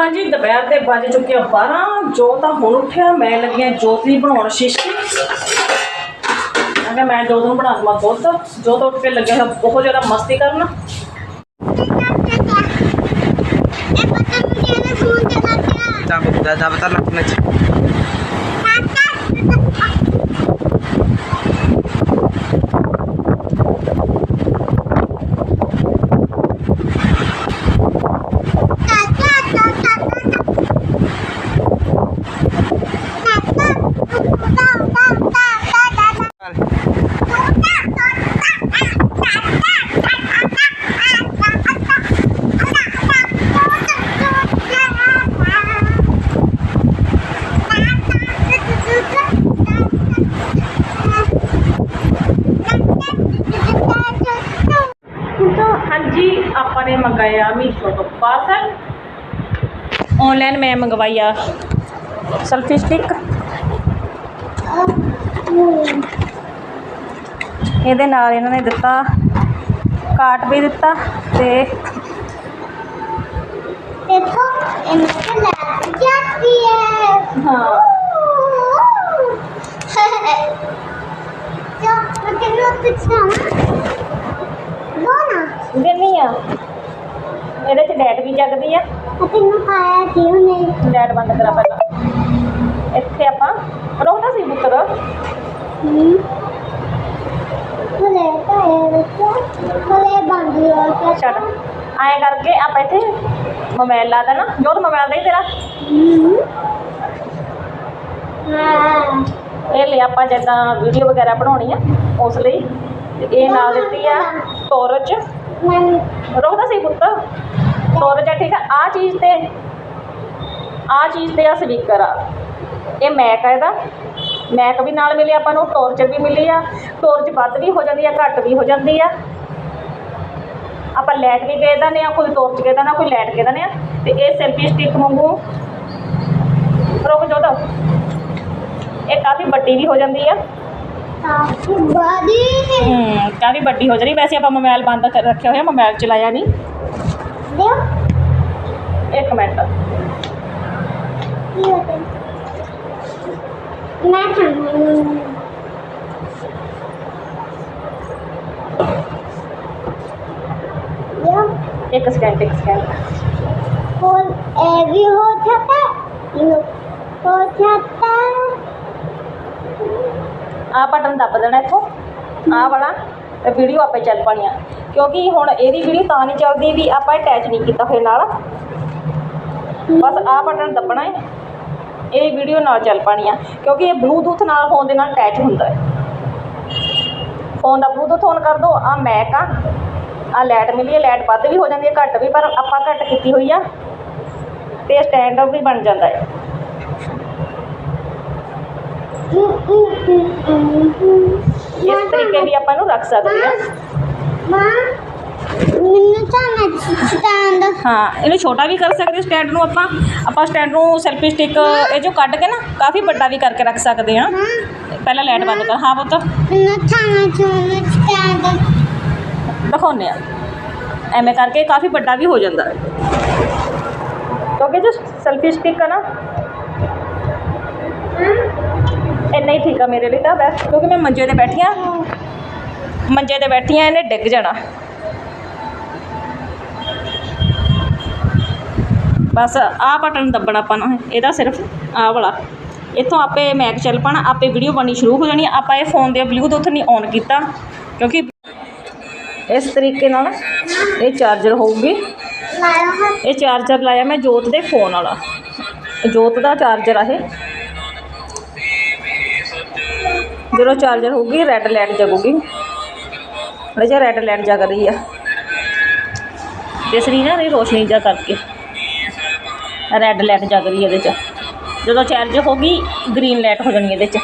ਹਾਂਜੀ, ਦੁਪਹਿਰ ਦੇ ਵੱਜ ਚੁੱਕੇ ਆ 12 ਜੋ ਤਾਂ ਹੁਣ ਉੱਠਿਆ, ਮੈਂ ਲੱਗਿਆ ਜੋਤ ਦੀ ਬਣਾਉਣ ਸ਼ੀਸ਼ੀ। ਅਗਾ ਮੈਂ ਜੋਤ ਨੂੰ ਬਣਾ ਦਵਾਂ ਦੁੱਧ। ਤਾਂ ਉੱਠ ਕੇ ਲੱਗਿਆ ਹੋਇਆ ਬਹੁਤ ਜ਼ਿਆਦਾ ਮਸਤੀ ਕਰਨ। Dapat dapat anak na ਹਾਂਜੀ ਆਪਾਂ ਨੇ ਮੰਗਾਇਆ ਮੀਸ਼ੋ ਤੋਂ ਪਾਰਸਲ ਆਨਲਾਈਨ ਮੈਂ ਮੰਗਵਾਈ ਆ ਸੈਲਫੀ ਸਟਿਕ ਇਹਦੇ ਨਾਲ ਇਹਨਾਂ ਨੇ ਦਿੱਤਾ ਕਾਟ ਵੀ ਦਿੱਤਾ ਤੇ देखो इनके लग जाती है ਹਾਂ जो मुझे लोग पूछना वो ना ਦਿੰਨੀ ਆ ਇਹਦੇ 'ਚ ਲਾਈਟ ਵੀ ਜਗਦੀ ਆ। ਅਸੀਂ ਨੂੰ ਪਾਇਆ ਕਿਉਂ ਨਹੀਂ ਲਾਈਟ ਬੰਦ ਕਰਾ ਪਹਿਲਾਂ। ਇੱਥੇ ਆਪਾਂ ਰੋਹਦਾ ਸੀ ਬੁੱਕ ਹੂੰ ਕਰਕੇ ਆਪਾਂ ਇੱਥੇ ਮੋਬਾਈਲ ਲਾ ਦੇਣਾ। ਜੋਤ ਮੋਬਾਈਲ ਦੇ ਤੇਰਾ। ਇਹ ਲਈ ਆਪਾਂ ਜਿੱਦਾਂ ਵੀਡੀਓ ਵਗੈਰਾ ਬਣਾਉਣੀ ਆ, ਉਸ ਲਈ। ਇਹ ਨਾਲ ਦਿੱਤੀ ਆ ਟੋਰਚ ਰੋਕਦਾ ਸੀ ਪੁੱਤ। ਤੋਰ ਜਾ ਠੀਕ ਆ। ਆ ਚੀਜ਼ ਤੇ ਆ ਚੀਜ਼ ਤੇ ਆ ਸਪੀਕਰ ਆ। ਇਹ ਮੈਕ ਆ ਇਹਦਾ। ਮੈਕ ਵੀ ਨਾਲ ਮਿਲੇ ਆਪਾਂ ਨੂੰ ਟੋਰਚ ਵੀ ਮਿਲੀ ਆ। ਟੋਰਚ ਵੱਧ ਵੀ ਹੋ ਜਾਂਦੀ ਆ, ਘੱਟ ਵੀ ਹੋ ਜਾਂਦੀ ਆ। ਆਪਾਂ ਲੈਟ ਵੀ ਕਹਿ ਦਿੰਦੇ ਆ, ਕੋਈ ਟੋਰਚ ਕਹਿ ਦਿੰਦਾ, ਕੋਈ ਲੈਟ ਕਹਿ ਦਿੰਦੇ ਆ। ਤੇ ਇਹ ਸੈਲਫੀ ਸਟਿਕ ਮੰਗੂ ਰੁਕ ਜੋ ਤਾਂ। ਇਹ ਕਾਫੀ ਵੱਡੀ ਵੀ ਹੋ ਜਾਂਦੀ ਆ। ਹੂੰ ਕਾਫੀ ਵੱਡੀ ਹੋ ਜਾਂਦੀ ਵੈਸੇ ਆਪਾਂ ਮੋਬਾਈਲ ਬੰਦ ਕਰ ਰੱਖਿਆ ਹੋਇਆ ਮੋਬਾਈਲ ਚਲਾਇਆ ਨਹੀਂ दो ਇੱਕ ਮਿੰਟ ये होते मैं खाऊंगी ये ਇੱਕ ਸਕਿੰਟ ਇੱਕ ਸਕਿੰਟ फूल ए भी हो जाता है ये हो जाता है ਆਹ ਬਟਨ ਦੱਬ ਦੇਣਾ ਇੱਥੋਂ। ਆਹ ਵਾਲਾ ਤੇ ਵੀਡੀਓ ਆਪੇ ਚੱਲ ਪਾਣੀ ਆ। ਕਿਉਂਕਿ ਹੁਣ ਇਹਦੀ ਵੀਡੀਓ ਤਾਂ ਨਹੀਂ ਚੱਲਦੀ ਵੀ ਆਪਾਂ ਅਟੈਚ ਨਹੀਂ ਕੀਤਾ ਹੋਇਆ ਨਾਲ। ਬਸ ਆਹ ਬਟਨ ਦੱਬਣਾ ਹੈ ਇਹ ਵੀਡੀਓ ਨਾਲ ਚੱਲ ਪਾਣੀ ਆ। ਕਿਉਂਕਿ ਇਹ ਬਲੂਟੂਥ ਨਾਲ ਫੋਨ ਦੇ ਨਾਲ ਅਟੈਚ ਹੁੰਦਾ ਹੈ ਫੋਨ ਦਾ ਬਲੂਟੂਥ ਔਨ ਕਰ ਦੋ ਆ ਮੈਕ ਆ। ਆ ਲਾਈਟ ਮਿਲੀ ਹੈ ਲਾਈਟ ਵੱਧ ਵੀ ਹੋ ਜਾਂਦੀ ਹੈ ਘੱਟ ਵੀ, ਪਰ ਆਪਾਂ ਘੱਟ ਕੀਤੀ ਹੋਈ ਆ। ਤੇ ਸਟੈਂਡ ਵੀ ਬਣ ਜਾਂਦਾ ਹੈ ਇਹਨੂੰ ਛੋਟਾ ਵੀ ਕਰ ਸਕਦੇ ਸਟੈਂਡ ਨੂੰ ਆਪਾਂ। ਆਪਾਂ ਸਟੈਂਡ ਨੂੰ ਸੈਲਫੀ ਸਟਿਕ, ਇਹ ਜੋ ਕੱਢ ਕੇ ਨਾ, ਕਾਫੀ ਵੱਡਾ ਵੀ ਕਰਕੇ ਰੱਖ ਸਕਦੇ ਹਾਂ। ਪਹਿਲਾਂ ਲਾਈਟ ਬੰਦ ਕਰ। ਹਾਂ, ਪੁੱਤ। ਦਿਖਾਉਂਦੇ ਆ ਐਵੇਂ ਕਰਕੇ ਕਾਫੀ ਵੱਡਾ ਵੀ ਹੋ ਜਾਂਦਾ। ਹੈ ਕਿਉਂਕਿ ਜੋ ਸੈਲਫੀ ਸਟਿਕ ਆ ਨਾ ਨਹੀਂ ਠੀਕ ਆ ਮੇਰੇ ਲਈ ਤਾਂ ਬੈਸ ਕਿਉਂਕਿ ਮੈਂ ਮੰਜੇ ਤੇ ਬੈਠੀ ਆ। ਮੰਜੇ ਤੇ ਬੈਠੀ ਆ ਇਹਨੇ ਡਿੱਗ ਜਾਣਾ। ਬਸ ਆਹ ਬਟਨ ਦੱਬਣਾ ਆਪਾਂ ਨੂੰ ਇਹਦਾ ਸਿਰਫ ਆਹ ਵਾਲਾ। ਇੱਥੋਂ ਆਪੇ ਮੈਕ ਚੱਲ ਪਾਣਾ ਆਪੇ ਵੀਡੀਓ ਬਣਨੀ ਸ਼ੁਰੂ ਹੋ ਜਾਣੀ ਆਪਾਂ ਇਹ ਫੋਨ ਦੇ ਬਲੂਟੁੱਥ ਨਹੀਂ ਔਨ ਕੀਤਾ ਕਿਉਂਕਿ ਇਸ ਤਰੀਕੇ ਨਾਲ ਇਹ ਚਾਰਜਰ ਹੋਊਗੀ। ਇਹ ਚਾਰਜਰ ਲਾਇਆ ਮੈਂ ਜੋਤ ਦੇ ਫੋਨ ਵਾਲਾ। ਜੋਤ ਦਾ ਚਾਰਜਰ ਆ ਇਹ। ਜਦੋਂ ਚਾਰਜਰ ਹੋਊਗੀ ਰੈੱਡ ਲਾਈਟ ਜਗੂਗੀ। ਅਜਾ ਰੈੱਡ ਲਾਈਟ ਜਗ ਰਹੀ ਆ। ਦਿਸ ਰਹੀ ਨਾ ਇਹ ਰੋਸ਼ਨੀ ਜਾ ਕਰਕੇ। ਰੈੱਡ ਲਾਈਟ ਜਗ ਰਹੀ ਇਹਦੇ 'ਚ। ਜਦੋਂ ਚਾਰਜ ਹੋ ਗਈ ਗ੍ਰੀਨ ਲਾਈਟ ਹੋ ਜਾਣੀ ਇਹਦੇ 'ਚ।